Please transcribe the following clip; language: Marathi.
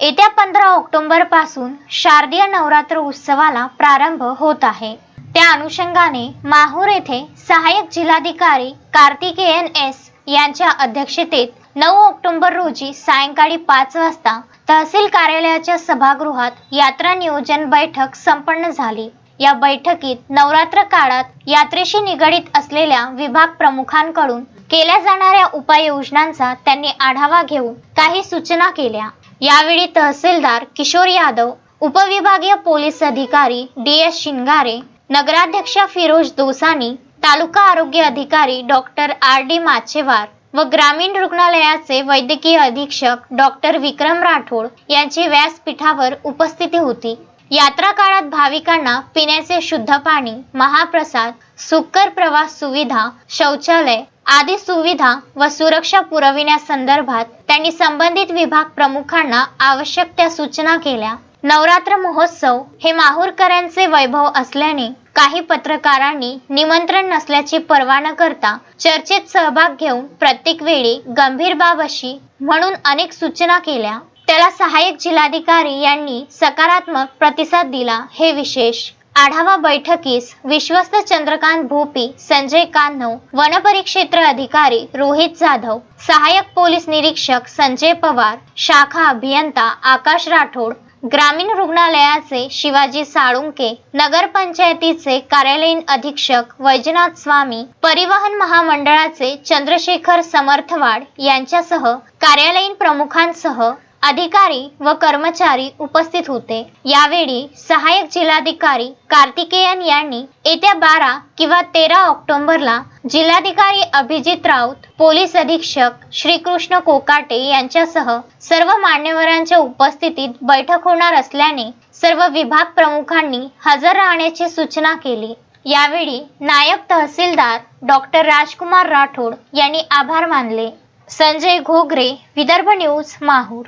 येत्या पंधरा ऑक्टोबरपासून शारदीय नवरात्र उत्सवाला प्रारंभ होत आहे. त्या अनुषंगाने माहूर येथे सहाय्यक जिल्हाधिकारी कार्तिकेयन एस यांच्या अध्यक्षतेत नऊ ऑक्टोबर रोजी सायंकाळी पाच वाजता तहसील कार्यालयाच्या सभागृहात यात्रा नियोजन बैठक संपन्न झाली. या बैठकीत नवरात्र काळात यात्रेशी निगडीत असलेल्या विभाग प्रमुखांकडून केल्या जाणाऱ्या उपाययोजनांचा त्यांनी आढावा घेऊन काही सूचना केल्या. यावेळी तहसीलदार किशोर यादव उपविभागीय पोलीस अधिकारी डी एस शिंगारे नगराध्यक्षा फिरोज दोसानी तालुका आरोग्य अधिकारी डॉक्टर आर डी माचेवार व ग्रामीण रुग्णालयाचे वैद्यकीय अधीक्षक डॉक्टर विक्रम राठोड यांची व्यासपीठावर उपस्थिती होती. यात्रा काळात भाविकांना पिण्याचे शुद्ध पाणी महाप्रसाद सुकर प्रवास सुविधा शौचालय आदी सुविधा व सुरक्षा पुरविण्यासंदर्भात त्यांनी संबंधित विभाग प्रमुखांना आवश्यक त्या सूचना केल्या. नवरात्र महोत्सव हे माहूरकरांचे वैभव असल्याने काही पत्रकारांनी निमंत्रण नसल्याची पर्वा न करता चर्चेत सहभाग घेऊन प्रत्येक वेळी गंभीर बाब अशी म्हणून अनेक सूचना केल्या. त्याला सहाय्यक जिल्हाधिकारी यांनी सकारात्मक प्रतिसाद दिला हे विशेष. आढावा बैठकीस विश्वस्त चंद्रकांत भोपी संजय कान्हव वनपरिक्षेत्र अधिकारी रोहित जाधव सहाय्यक पोलीस निरीक्षक संजय पवार शाखा अभियंता आकाश राठोड ग्रामीण रुग्णालयाचे शिवाजी साळुंके नगरपंचायतीचे कार्यालयीन अधीक्षक वैजनाथ स्वामी परिवहन महामंडळाचे चंद्रशेखर समर्थवाड यांच्यासह कार्यालयीन प्रमुखांसह अधिकारी व कर्मचारी उपस्थित होते. यावेळी सहाय्यक जिल्हाधिकारी कार्तिकेयन यांनी येत्या बारा किंवा तेरा ऑक्टोबरला जिल्हाधिकारी अभिजित राऊत पोलीस अधीक्षक श्रीकृष्ण कोकाटे यांच्यासह सर्व मान्यवरांच्या उपस्थितीत बैठक होणार असल्याने सर्व विभाग प्रमुखांनी हजर राहण्याची सूचना केली. यावेळी नायब तहसीलदार डॉक्टर राजकुमार राठोड यांनी आभार मानले. संजय घोगरे विदर्भ न्यूज माहूर.